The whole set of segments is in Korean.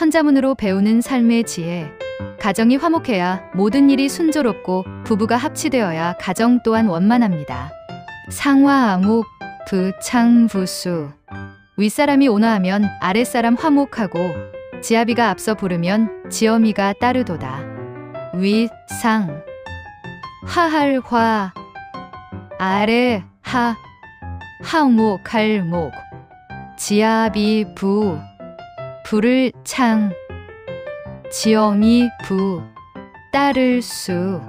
천자문으로 배우는 삶의 지혜. 가정이 화목해야 모든 일이 순조롭고 부부가 합치되어야 가정 또한 원만합니다. 상화암목 부창부수 윗사람이 온화하면 아랫사람 화목하고 지아비가 앞서 부르면 지어미가 따르도다. 윗상 하할화 아래 하 하목할목 지아비 부 불을 창 지엄이 부 따를 수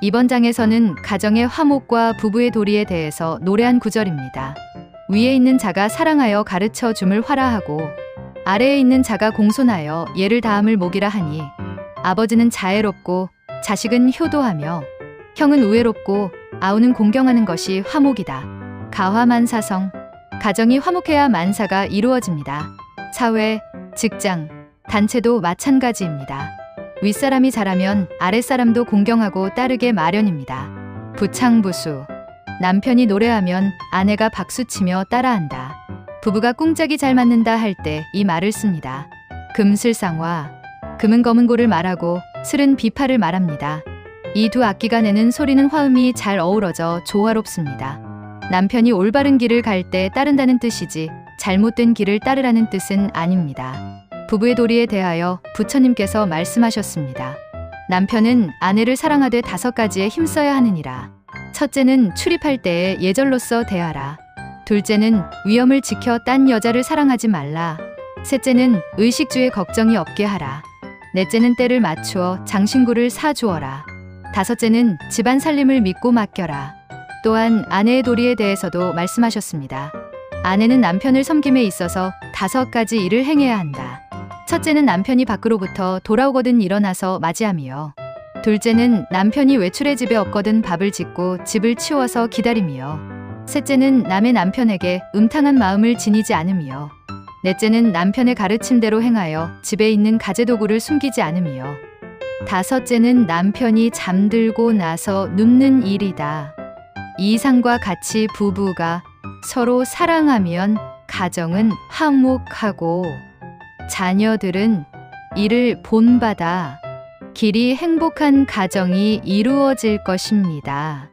이번 장에서는 가정의 화목과 부부의 도리에 대해서 노래한 구절입니다. 위에 있는 자가 사랑하여 가르쳐 줌을 화라하고 아래에 있는 자가 공손하여 예를 다함을 목이라 하니 아버지는 자애롭고 자식은 효도하며 형은 우애롭고 아우는 공경하는 것이 화목이다. 가화만사성 가정이 화목해야 만사가 이루어집니다. 사회, 직장, 단체도 마찬가지입니다. 윗사람이 잘하면 아랫사람도 공경하고 따르게 마련입니다. 부창부수 남편이 노래하면 아내가 박수치며 따라한다. 부부가 꿍짝이 잘 맞는다 할 때 이 말을 씁니다. 금슬상화 금은 검은 고를 말하고 슬은 비파를 말합니다. 이 두 악기가 내는 소리는 화음이 잘 어우러져 조화롭습니다. 남편이 올바른 길을 갈 때 따른다는 뜻이지 잘못된 길을 따르라는 뜻은 아닙니다. 부부의 도리에 대하여 부처님께서 말씀하셨습니다. 남편은 아내를 사랑하되 다섯 가지에 힘써야 하느니라. 첫째는 출입할 때에 예절로서 대하라. 둘째는 위험을 지켜 딴 여자를 사랑하지 말라. 셋째는 의식주에 걱정이 없게 하라. 넷째는 때를 맞추어 장신구를 사주어라. 다섯째는 집안 살림을 믿고 맡겨라. 또한 아내의 도리에 대해서도 말씀하셨습니다. 아내는 남편을 섬김에 있어서 다섯 가지 일을 행해야 한다. 첫째는 남편이 밖으로부터 돌아오거든 일어나서 맞이하며 둘째는 남편이 외출해 집에 없거든 밥을 짓고 집을 치워서 기다리며 셋째는 남의 남편에게 음탕한 마음을 지니지 않으며 넷째는 남편의 가르침대로 행하여 집에 있는 가재도구를 숨기지 않으며 다섯째는 남편이 잠들고 나서 눕는 일이다. 이상과 같이 부부가 서로 사랑하면 가정은 화목하고 자녀들은 이를 본받아 길이 행복한 가정이 이루어질 것입니다.